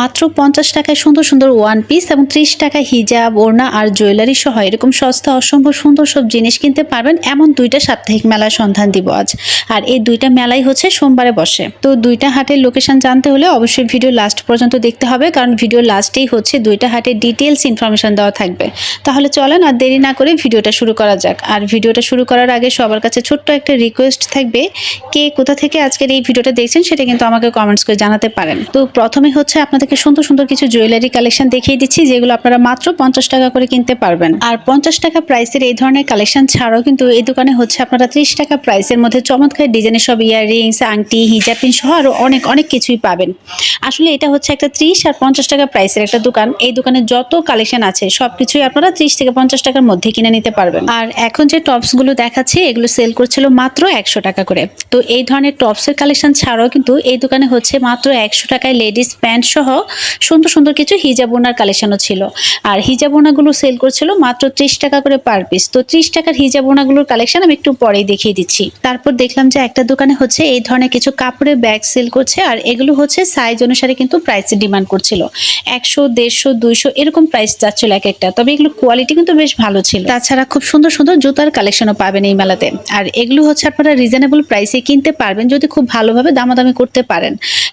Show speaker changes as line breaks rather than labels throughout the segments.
মাত্র পঞ্চাশ টাকায় সুন্দর সুন্দর ওয়ান পিস এবং ত্রিশ টাকা হিজাব, ওড়না আর জুয়েলারি সহ এরকম সস্তা, অসম্ভব সুন্দর সব জিনিস কিনতে পারবেন এমন দুইটা সাপ্তাহিক মেলার সন্ধান দিব আজ। আর এই দুইটা মেলাই হচ্ছে সোমবারে বসে। তো দুইটা হাটের লোকেশন জানতে হলে অবশ্যই ভিডিও লাস্ট পর্যন্ত দেখতে হবে, কারণ ভিডিও লাস্টেই হচ্ছে দুইটা হাটের ডিটেলস ইনফরমেশন দেওয়া থাকবে। তাহলে চলেন আর দেরি না করে ভিডিওটা শুরু করা যাক। আর ভিডিওটা শুরু করার আগে সবার কাছে ছোট্ট একটা রিকোয়েস্ট থাকবে, কে কোথা থেকে আজকের এই ভিডিওটা দেখছেন সেটা কিন্তু আমাকে কমেন্টস করে জানাতে পারেন। তো প্রথমে হচ্ছে আপনাদেরকে সুন্দর সুন্দর কিছু জুয়েলারি কালেকশন দেখিয়ে দিচ্ছি, যেগুলো আপনারা মাত্র পঞ্চাশ টাকা করে কিনতে পারবেন। আর পঞ্চাশ টাকা প্রাইসের এই ধরনের কালেকশন ছাড়াও কিন্তু এই দোকানে হচ্ছে আপনারা ত্রিশ টাকা প্রাইসের মধ্যে চমৎকার ডিজাইনের সব ইয়াররিংস আংটি হিজাপিন সহ আরও অনেক অনেক কিছুই পাবেন। আসলে এটা হচ্ছে একটা ত্রিশ আর পঞ্চাশ টাকা প্রাইসের একটা দোকান। এই দোকানে যত কালেকশন আছে, সব কিছুই আপনারা ত্রিশ থেকে পঞ্চাশ টাকার মধ্যে কিনে নিতে পারবেন। আর এখন যে টপসগুলো দেখাচ্ছে, এগুলো সেল করছিল মাত্র একশো টাকা করে। তো এই ধরনের টপসের কালেকশন ছাড়াও কিন্তু এই দোকানে হচ্ছে মাত্র একশো টাকায় লেডিস প্যান্ট সহ সুন্দর সুন্দর কিছু হিজাব ওনার কালেকশনও ছিল। আর হিজাব ওনাগুলো সেল করছিল মাত্র ত্রিশ টাকা করে পার পিস তো ত্রিশ টাকার হিজাব ওনাগুলোর কালেকশন আমি একটু পরেই দেখিয়ে দিচ্ছি। তারপর দেখলাম যে একটা দোকানে হচ্ছে এই ধরনের কিছু কাপড়ের ব্যাগ সেল করছে আর এগুলো হচ্ছে সাইজ অনুসারে কিন্তু প্রাইস ডিমান্ড করছিল। একশো, দেড়শো, দুইশো এরকম প্রাইস যাচ্ছিল এক একটা। তবে এগুলো কোয়ালিটি কিন্তু বেশ ভালো ছিল। তাছাড়া খুব সুন্দর সুন্দর জুতার কালেকশনও পাবেন এই মেলাতে। আর এগুলো হচ্ছে আপনারা রিজনেবল প্রাইসে কিনতে পারবেন যদি খুব ভালোভাবে দামাদামি করতে পারেন।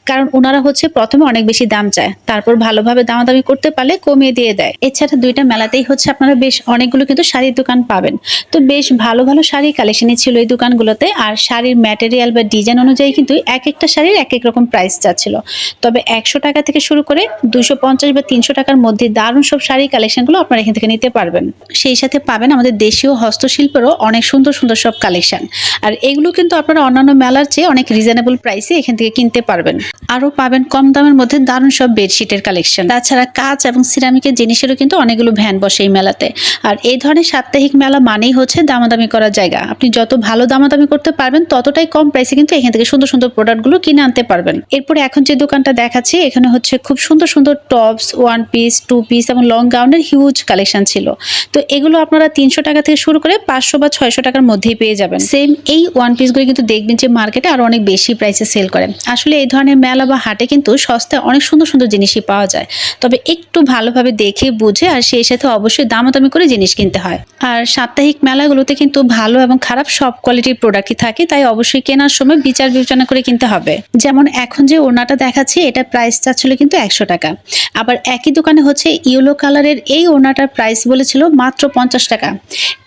কারণ ওনারা হচ্ছে প্রথমে অনেক বেশি দাম চায়। তারপর ভালোভাবে দামাদামি করতে পারলে কমিয়ে দিয়ে দেয়। এছাড়া দুইটা মেলাতেই হচ্ছে আপনারা বেশ অনেকগুলো কিন্তু শাড়ির দোকান পাবেন। তো বেশ ভালো ভালো শাড়ি কালেকশনই ছিল এই দোকানগুলোতে। আর শাড়ির ম্যাটেরিয়াল বা ডিজাইন অনুযায়ী কিন্তু এক একটা শাড়ির এক এক রকম প্রাইস যাচ্ছিল। তবে একশো টাকা থেকে শুরু করে দুশো পঞ্চাশ বা তিনশো টাকার মধ্যে দারুণ সব শাড়ি কালেকশনগুলো আপনারা এখান থেকে নিতে পারবেন। সেই সাথে পাবেন আমাদের দেশীয় হস্তশিল্পেরও অনেক সুন্দর সুন্দর সব কালেকশন আর এগুলো কিন্তু আপনারা অন্যান্য মেলার চেয়ে অনেক রিজনেবল প্রাইসে এখান থেকে কিনতে পারবেন। আরও পাবেন কম দামের মধ্যে দারুণ সব বেডশিটের কালেকশন। তাছাড়া কাঁচ এবং সিরামিকের জিনিসেরও কিন্তু অনেকগুলো ভ্যান বসে এই মেলাতে। আর এই ধরনের সাপ্তাহিক মেলা মানেই হচ্ছে দামাদামি করার জায়গা। আপনি যত ভালো দামাদামি করতে পারবেন, ততটাই কম প্রাইসে কিন্তু এখান থেকে সুন্দর সুন্দর প্রোডাক্টগুলো কিনে আনতে পারবেন। এরপরে এখন যে দোকানটা দেখাচ্ছি, এখানে হচ্ছে খুব সুন্দর সুন্দর tops one piece two piece এবং লং গাউনের হিউজ কালেকশন ছিল। তো এগুলো আপনারা তিনশো টাকা থেকে শুরু করে পাঁচশো বা ছয়শো টাকার মধ্যেই পেয়ে যাবেন। সেম এই ওয়ান পিসগুলো কিন্তু দেখবেন যে মার্কেটে আরও অনেক বেশি প্রাইসে সেল করে। আসলে এই ধরনের মেলা বা হাটে কিন্তু সস্তায় অনেক সুন্দর সুন্দর সুন্দর জিনিসই পাওয়া যায়। তবে একটু ভালোভাবে দেখে, বুঝে আর সেই সাথে অবশ্যই দামাদামি করে জিনিস কিনতে হয়। আর সাপ্তাহিক মেলাগুলোতে কিন্তু ভালো এবং খারাপ সব কোয়ালিটির প্রোডাক্টই থাকে, তাই অবশ্যই কেনার সময় বিচার বিবেচনা করে কিনতে হবে। যেমন এখন যে ওড়নাটা দেখাচ্ছি, এটা প্রাইস চাচ্ছিল কিন্তু একশো টাকা। আবার একই দোকানে হচ্ছে ইয়েলো কালারের এই ওড়নাটার প্রাইস বলেছিল মাত্র পঞ্চাশ টাকা।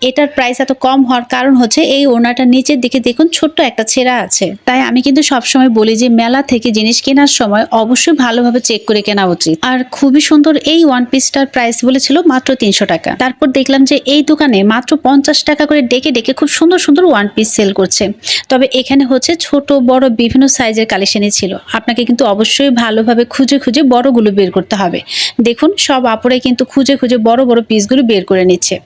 এটার প্রাইস এত কম হওয়ার কারণ হচ্ছে এই ওড়নাটার নিচের দিকে দেখুন ছোট্ট একটা ছেঁড়া আছে। তাই আমি কিন্তু সবসময় বলি যে মেলা থেকে জিনিস কেনার সময় অবশ্যই ভালোভাবে চেক করে কেনা উচিত। আর খুবই সুন্দর এই ওয়ান পিসটার প্রাইস বলেছিল মাত্র তিনশো টাকা। তারপর দেখলাম যে এই দোকানে মাত্র পঞ্চাশ টাকা করে ডেকে ডেকে খুব সুন্দর সুন্দর ওয়ান পিস সেল করছে। তবে এখানে হচ্ছে ছোট, বড় বিভিন্ন সাইজের কালেকশনই ছিল। আপনাকে কিন্তু অবশ্যই ভালোভাবে খুঁজে খুঁজে বড়গুলো বের করতে হবে। দেখুন, সব আপুরে কিন্তু খুঁজে খুঁজে বড় বড় পিসগুলো বের করে নিচ্ছে।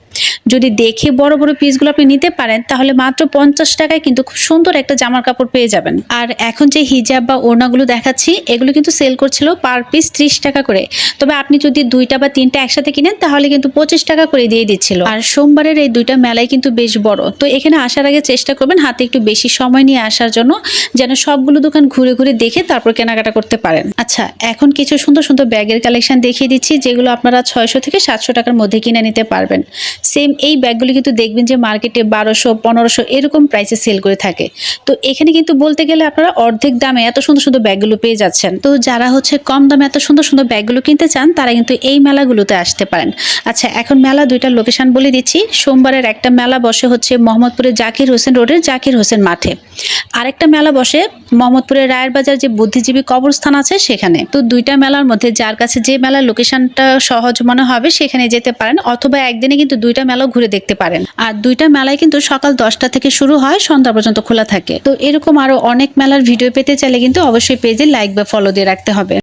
যদি দেখে বড় বড় পিসগুলো আপনি নিতে পারেন, তাহলে মাত্র পঞ্চাশ টাকায় কিন্তু খুব সুন্দর একটা জামার কাপড় পেয়ে যাবেন। আর এখন যে হিজাব বা ওড়নাগুলো দেখাচ্ছি, এগুলো কিন্তু সেল করছিল পার পিস ত্রিশ টাকা করে। তবে আপনি যদি দুইটা বা তিনটা একসাথে কিনেন, তাহলে কিন্তু পঁচিশ টাকা করে দিয়ে দিচ্ছিল। আর সোমবারের এই দুইটা মেলায় কিন্তু বেশ বড়। তো এখানে আসার আগে চেষ্টা করবেন হাতে একটু বেশি সময় নিয়ে আসার জন্য, যেন সবগুলো দোকান ঘুরে ঘুরে দেখে তারপর কেনাকাটা করতে পারেন। আচ্ছা এখন কিছু সুন্দর সুন্দর ব্যাগের কালেকশন দেখিয়ে দিচ্ছি, যেগুলো আপনারা ছয়শো থেকে সাতশো টাকার মধ্যে কিনে নিতে পারবেন। সেম এই ব্যাগগুলি কিন্তু দেখবেন যে মার্কেটে বারোশো, পনেরোশো এরকম প্রাইসে সেল করে থাকে। তো এখানে কিন্তু বলতে গেলে আপনারা অর্ধেক দামে এত সুন্দর সুন্দর ব্যাগগুলো পেয়ে যাচ্ছেন। তো যারা হচ্ছে কম দামে এত সুন্দর সুন্দর ব্যাগগুলো কিনতে চান, তারা কিন্তু এই মেলাগুলোতে আসতে পারেন। আচ্ছা এখন মেলা দুইটা লোকেশন বলে দিচ্ছি। সোমবারের একটা মেলা বসে হচ্ছে মোহাম্মদপুরের জাকির হোসেন রোডের জাকির হোসেন মাঠে। আরেকটা মেলা বসে মোহাম্মদপুরের রায়ের বাজার যে বুদ্ধিজীবী কবরস্থান আছে সেখানে। তো দুইটা মেলার মধ্যে যার কাছে যে মেলার লোকেশনটা সহজ মনে হবে, সেখানে যেতে পারেন। অথবা একদিনে কিন্তু দুইটা মেলাও ঘুরে দেখতে পারেন। আর দুইটা মেলায় কিন্তু সকাল দশটা থেকে শুরু হয়, সন্ধ্যা পর্যন্ত খোলা থাকে। তো এরকম আরও অনেক মেলার ভিডিও পেতে চাইলে কিন্তু অবশ্যই পেজে লাইক বা ফলো দিয়ে রাখতে হবে।